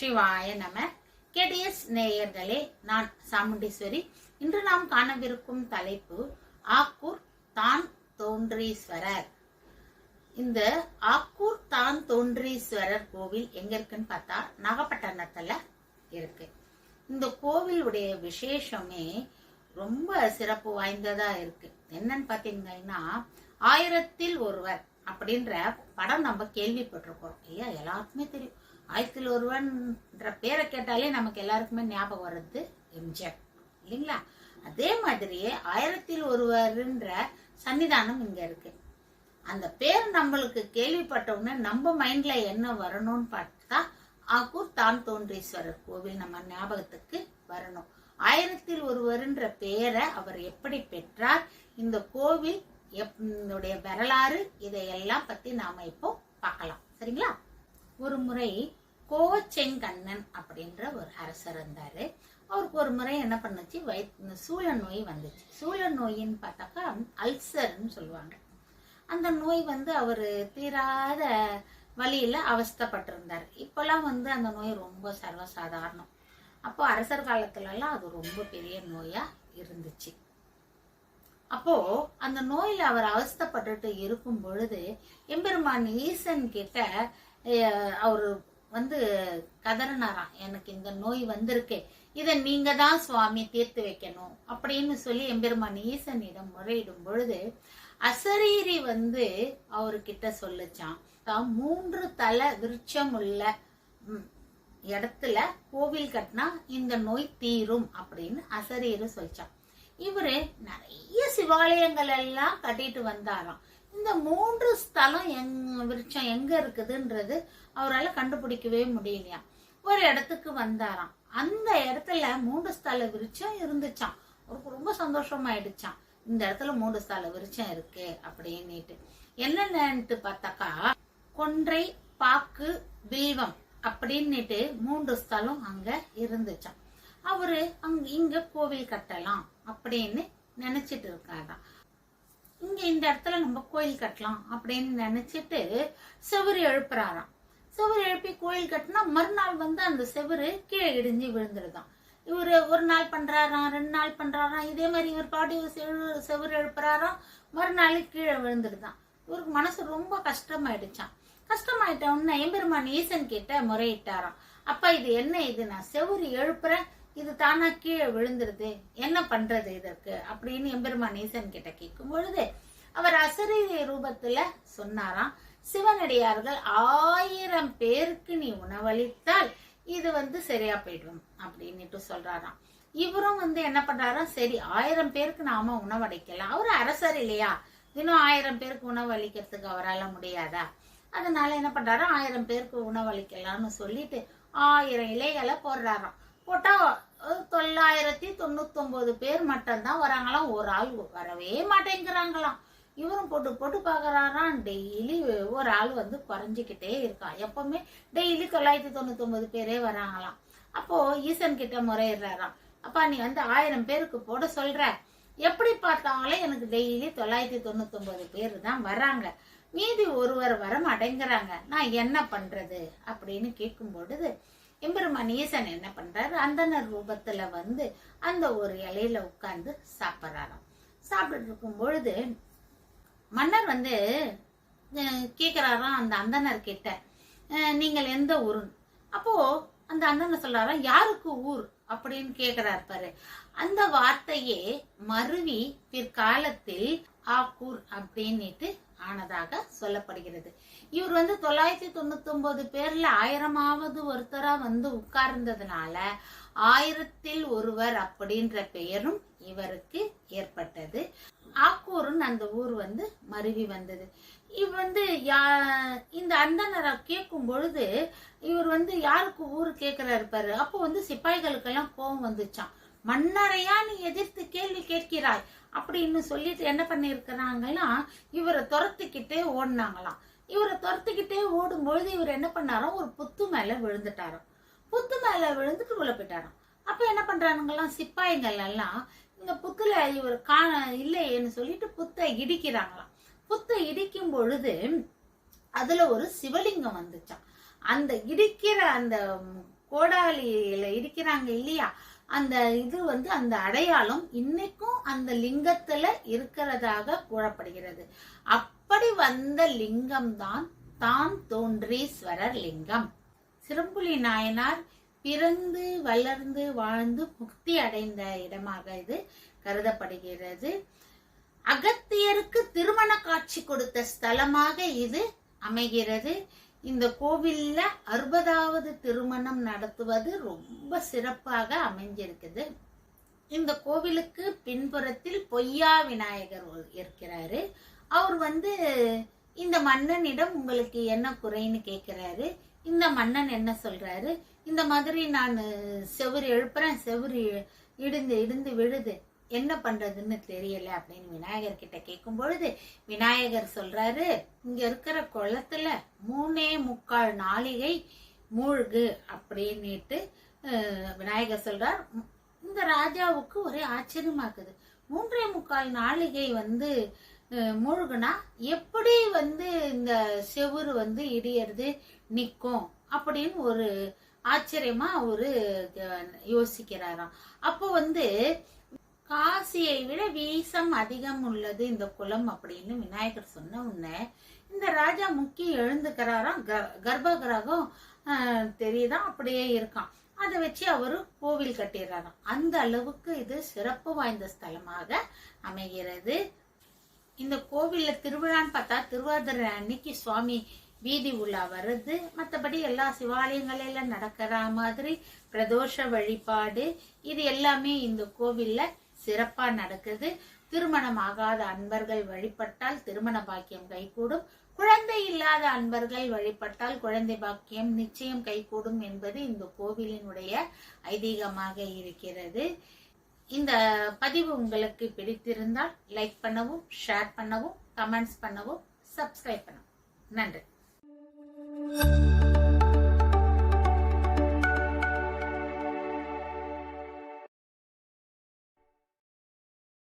சிவாய நம. கேடிஎஸ் நேயர்களே நான் சாமுண்டீஸ்வரி. இன்று நாம் காணவிருக்கும் தலைப்பு ஆக்கூர் தான் தோன்றீஸ்வரர். இந்த ஆக்கூர் தான் தோன்றீஸ்வரர் கோவில் எங்க இருக்குன்னு பார்த்தா நாகப்பட்டினத்துல இருக்கு. இந்த கோவிலுடைய விசேஷமே ரொம்ப சிறப்பு வாய்ந்ததா இருக்கு. என்னன்னு பாத்தீங்கன்னா ஆயிரத்தில் ஒருவர் அப்படின்ற படம் நம்ம கேள்விப்பட்டிருக்கோம். ஐயா எல்லாருக்குமே தெரியும். ஆயிரத்தில் ஒருவன்ற பேரை கேட்டாலே நமக்கு எல்லாருக்குமே ஞாபகம் வர்றது எம்ஜிஆர் இல்லைங்களா? அதே மாதிரியே ஆயிரத்தில் ஒருவர்ன்ற சன்னிதானம் இங்க இருக்கு. அந்த பேர் நம்மளுக்கு கேள்விப்பட்ட உடனே நம்ம மைண்ட்ல என்ன வரணும்னு பார்த்தா ஆக்கூர் தான் தோன்றீஸ்வரர் கோவில் நம்ம ஞாபகத்துக்கு வரணும். ஆயிரத்தில் ஒருவர்ன்ற பெயரை அவர் எப்படி பெற்றார் இந்த கோவில் எப்- வரலாறு இதையெல்லாம் பத்தி நாம இப்போ பார்க்கலாம். சரிங்களா? ஒரு முறை கோச்செங்கண்ணன் அப்படின்ற ஒரு அரசர் இருந்தாரு அவருக்கு ஒரு முறை என்ன பண்ணுச்சு? வயிற்று சூழ நோய் வந்துச்சு. சூழ நோயின்னு பார்த்தாக்கா அல்சர்னு சொல்லுவாங்க. அந்த நோய் வந்து அவர் தீராத வழியில அவஸ்தப்பட்டிருந்தார். இப்பெல்லாம் வந்து அந்த நோய் ரொம்ப சர்வசாதாரணம். அப்போ அரசர் காலத்துல எல்லாம் அது ரொம்ப பெரிய நோயா இருந்துச்சு. அப்போ அந்த நோயில அவர் அவஸ்தைப்பட்டுட்டு இருக்கும் பொழுது எம்பெருமான் ஈசன் கிட்ட அவர் வந்து கதறினாராம் எனக்கு இந்த நோய் வந்திருக்கு. இதை நீங்க தான் சுவாமி தீர்த்து வைக்கணும். அப்படின்னு சொல்லி எம்பெருமான் ஈசனிடம் முறையிடும் பொழுது அசரீரி வந்து அவர்கிட்ட சொல்லுச்சான் தான் மூன்று தலை விருட்சம் உள்ள இடத்துல கோவில் கட்டினா இந்த நோய் தீரும் அப்படின்னு அசரீரு சொல்லிச்சான் இவரு நிறைய சிவாலயங்கள் எல்லாம் கட்டிட்டு வந்தாராம். இந்த மூன்று ஸ்தலம் எங் விருட்சம் எங்க இருக்குதுன்றது அவரால் கண்டுபிடிக்கவே முடியலையா? ஒரு இடத்துக்கு வந்தாராம். அந்த இடத்துல மூன்று ஸ்தல விருட்சம் இருந்துச்சான் அவருக்கு ரொம்ப சந்தோஷமாயிடுச்சான் இந்த இடத்துல மூன்று ஸ்தல விருட்சம் இருக்கு அப்படின்னுட்டு. என்னென்னு பார்த்தாக்கா கொன்றை பாக்கு வில்வம் அப்படின்னுட்டு மூன்று ஸ்தலம் அங்க இருந்துச்சான் அவரு அங்க இங்க கோவில் கட்டலாம் அப்படின்னு நினைச்சிட்டு இருக்காராம். இங்க இந்த இடத்துல நம்ம கோயில் கட்டலாம் அப்படின்னு நினைச்சிட்டு செவுரு எழுப்புறாராம். செவரு எழுப்பி கோயில் கட்டினா மறுநாள் வந்து அந்த செவுரு கீழே இடிஞ்சு விழுந்துருதான் இவரு ஒரு நாள் பண்றாராம் ரெண்டு நாள் பண்றாராம் இதே மாதிரி இவர் பாட்டி செவு- செவுரு எழுப்புறாராம் மறுநாள் கீழே விழுந்துருதான் இவருக்கு மனசு ரொம்ப கஷ்டமாயிடுச்சான் கஷ்டமாயிட்ட உடனே எம்பெருமான் ஈசன் கிட்ட முறையிட்டாராம். அப்பா இது என்ன இது? நான் செவுரு எழுப்புறேன் இது தானா கீழே விழுந்துருது. என்ன பண்றது இதற்கு? அப்படின்னு எம்பெருமான் ஈசன் கிட்ட கேட்கும் பொழுது அவர் அசரீரிய ரூபத்துல சொன்னாராம் சிவனடியார்கள் ஆயிரம் பேருக்கு நீ உணவளித்தால் இது வந்து சரியா போயிடும் அப்படின்னுட்டு சொல்றாராம். இவரும் வந்து என்ன பண்றாரா சரி ஆயிரம் பேருக்கு நாம உணவளிக்கலாம். அவரு அரசர் இல்லையா? தினம் ஆயிரம் பேருக்கு உணவு அளிக்கிறதுக்கு அவரால் முடியாதா? அதனால என்ன பண்றாரு ஆயிரம் பேருக்கு உணவளிக்கலாம்னு சொல்லிட்டு ஆயிரம் இலைகளை போடுறாராம். போட்டா தொள்ளாயிரத்தி தொண்ணூத்தொன்பது பேர் மட்டும்தான் வராங்களாம் ஒரு ஆள் வரவே மாட்டேங்கிறாங்களாம். இவரும் போட்டு போட்டு பார்க்குறாராம். டெய்லி ஒரு ஆள் வந்து குறைஞ்சிக்கிட்டே இருக்கான் எப்பவுமே டெய்லி தொள்ளாயிரத்தி தொண்ணூத்தொம்பது பேரே வராங்களாம். அப்போ ஈசன் கிட்ட முறையிடுறாராம். அப்பா நீ வந்து ஆயிரம் பேருக்கு போட சொல்ற. எப்படி பார்த்தாங்களே எனக்கு டெய்லி தொள்ளாயிரத்தி தொண்ணூத்தொன்பது பேர் தான் வராங்க. மீதி ஒருவர் வர மாட்டேங்கிறாங்க. நான் என்ன பண்றது? அப்படின்னு கேட்கும் பொழுது எம்பெருமான் ஈசன் என்ன பண்றாரு? அந்தனர் ரூபத்துல வந்து அந்த ஒரு இலையில உட்கார்ந்து சாப்பிட்றாராம். சாப்பிட்டுட்டு இருக்கும் பொழுது மன்னர் வந்து கேக்குறாராம் அந்த அந்தனர் கிட்ட நீங்கள் எந்த ஊருன் அப்போ அந்த அந்தனர் சொல்றாராம் யாருக்கு ஊர்? அப்படின்னு கேக்குறாரு பாரு. அந்த வார்த்தையே மருவி பிற்காலத்தில் ஆக்கூர் அப்படின்னுட்டு ஆனதாக சொல்லப்படுகிறது. இவர் வந்து தொள்ளாயிரத்தி தொண்ணூத்தி ஒன்பது பேர்ல ஆயிரமாவது ஒருத்தரா வந்து உட்கார்ந்ததுனால ஆயிரத்தில் ஒருவர் அப்படின்ற பெயரும் இவருக்கு ஏற்பட்டது. ஆக்கூருன்னு அந்த ஊர் வந்து மருவி வந்தது. இவ் வந்து யா- இந்த அந்தனரை கேட்கும் பொழுது இவர் வந்து யாருக்கு ஊர் கேட்கிறாரு பாரு. அப்போ வந்து சிப்பாய்களுக்கெல்லாம் கோபம் வந்துச்சான் மன்னரையா நீ எதிர்த்து கேள்வி கேட்கிறாய்? அப்படின்னு சொல்லிட்டு என்ன பண்ணிருக்கிறாங்கன்னா இவரை துரத்துக்கிட்டே ஓடினாங்களாம். இவரை துரத்துக்கிட்டே ஓடும் பொழுது இவர் என்ன பண்ணாராம் ஒரு புத்து மேல விழுந்துட்டாராம். புத்து மேல விழுந்துட்டு உள்ள போயிட்டாராம். அப்ப என்ன பண்றானுங்களாம் சிப்பாய்கள் எல்லாம் இந்த புத்துல இவர் காண இல்லையேன்னு சொல்லிட்டு புத்தை இடிக்கிறாங்களாம். புத்தை இடிக்கும் பொழுது அதுல ஒரு சிவலிங்கம் வந்துச்சாம். அந்த இடிக்கிற அந்த கோடாலியில இடிக்கிறாங்க இல்லையா அந்த இது வந்து அந்த அடையாளம் இன்னைக்கும் அந்த லிங்கத்துல இருக்கிறதாக கூறப்படுகிறது. அப்படி வந்த லிங்கம் தான் தான் தோன்றீஸ்வரர் லிங்கம். சிறம்புலி நாயனார் பிறந்து வளர்ந்து வாழ்ந்து முக்தி அடைந்த இடமாக இது கருதப்படுகிறது. அகத்தியருக்கு திருமண காட்சி கொடுத்த ஸ்தலமாக இது அமைகிறது. இந்த கோவில்ல அறுபதாவது திருமணம் நடத்துவது ரொம்ப சிறப்பாக அமைஞ்சிருக்குது. இந்த கோவிலுக்கு பின்புறத்தில் பொய்யா விநாயகர் இருக்கிறாரு. அவர் வந்து இந்த மன்னனிடம் உங்களுக்கு என்ன குறைன்னு கேட்கிறாரு இந்த மன்னன் என்ன சொல்றாரு? இந்த மாதிரி நான் செவுரு எழுப்புறேன். செவுரி இடிந்து இடிந்து விழுது. என்ன பண்றதுன்னு தெரியல அப்படின்னு விநாயகர் கிட்ட கேட்கும் பொழுது விநாயகர் சொல்றாரு இங்க இருக்கிற குளத்துல மூணே முக்கால் நாளிகை மூழ்கு அப்படின்னுட்டு விநாயகர் சொல்றார். இந்த ராஜாவுக்கு ஒரே ஆச்சரியமாக்குது மூன்றே முக்கால் நாளிகை வந்து மூழ்குனா எப்படி வந்து இந்த செவுரு வந்து இடியறது நிற்கும் அப்படின்னு ஒரு ஆச்சரியமா ஒரு யோசிக்கிறாராம். அப்போ வந்து காசியை விட வீசம் அதிகம் உள்ளது இந்த குலம் அப்படின்னு விநாயகர் சொன்ன உடனே இந்த ராஜா முக்கி எழுந்துக்கிறாராம் கர்ப்ப கிரகம் தெரியுதான் அப்படியே இருக்கான். அதை வச்சு அவரு கோவில் கட்டிடுறாராம். அந்த அளவுக்கு இது சிறப்பு வாய்ந்த ஸ்தலமாக அமைகிறது. இந்த கோவில்ல திருவிழான்னு பார்த்தா திருவாதிரை அன்னைக்கு சுவாமி வீதி உலா வருது மற்றபடி எல்லா சிவாலயங்களில நடக்கிற மாதிரி பிரதோஷ வழிபாடு இது எல்லாமே இந்த கோவில்ல சிறப்பா நடக்குது. திருமணம் ஆகாத அன்பர்கள் வழிபட்டால் திருமண பாக்கியம் கைகூடும். குழந்தை இல்லாத அன்பர்கள் வழிபட்டால் குழந்தை பாக்கியம் நிச்சயம் கைகூடும் என்பது இந்த கோவிலினுடைய ஐதீகமாக இருக்கிறது. இந்த பதிவு உங்களுக்கு பிடித்திருந்தால் லைக் பண்ணவும் ஷேர் பண்ணவும் கமெண்ட்ஸ் பண்ணவும் சப்ஸ்கிரைப் பண்ணவும். நன்றி.